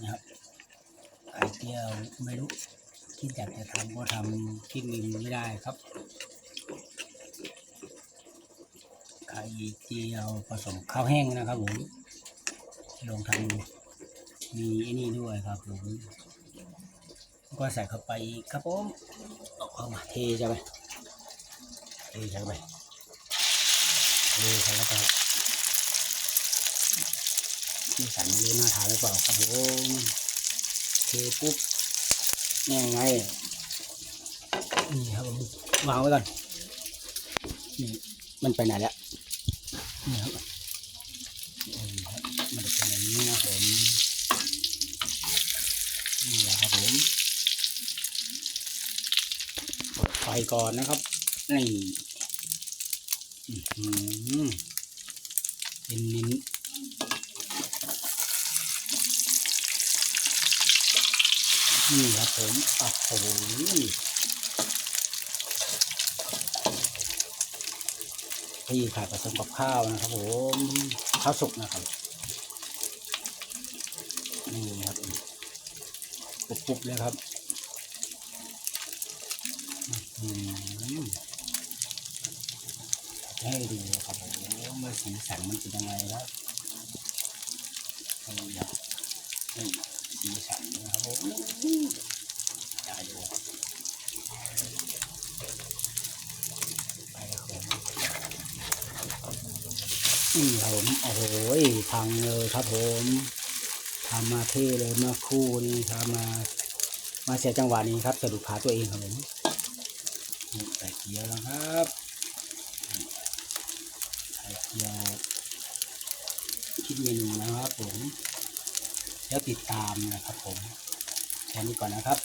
นะครับไข่เจียวไม่รู้คิดอยากจะทำก็ทำคิดเงินไม่ได้ครับไข่เจียวผสมข้าวแห้งนะครับผมลองทำมีไอ้นี่ด้วยครับผมก็ใส่เข้าไปกครับผมเอาเข้ามาเทจะไปเทใส่เข้าไปเทใส่เข้าไป ที่สันไม่รู้น่าทานหรือเปล่าครับผมเทปุ๊บนี่ไงนี่ครับผมวางไว้ก่อนนี่มันไปไหนแล้วนี่ครับนี่ครับมันเป็นอย่างนี้นะผมนี่แหละครับผมเปิดไฟก่อนนะครับนี่อื้อหือเป็นนิ้น นี่ครับผมโอ้โหที่ขายผสมกับข้าวนะครับผมข้าวสุกนะครับนี่ครับปุบๆเลยครับให้ดูครับผมว่าสีสันมันเป็นยังไงแล้วนี่ครับนี่สีสันนะครับผมจ่ายดูไปครับผม นี่ครับผมโอ้โหพังเลยครับผมทำมาเท่เลยมื่อครู่นี้ครับมา มาเสียจังหวะนี้ครับสะดุดขาตัวเองครับผมใส่เกียร์แล้วครับใส่เกียร์คิดเมนูนะครับผม แล้วติดตามนะครับผมแค่นี้ก่อนนะครับ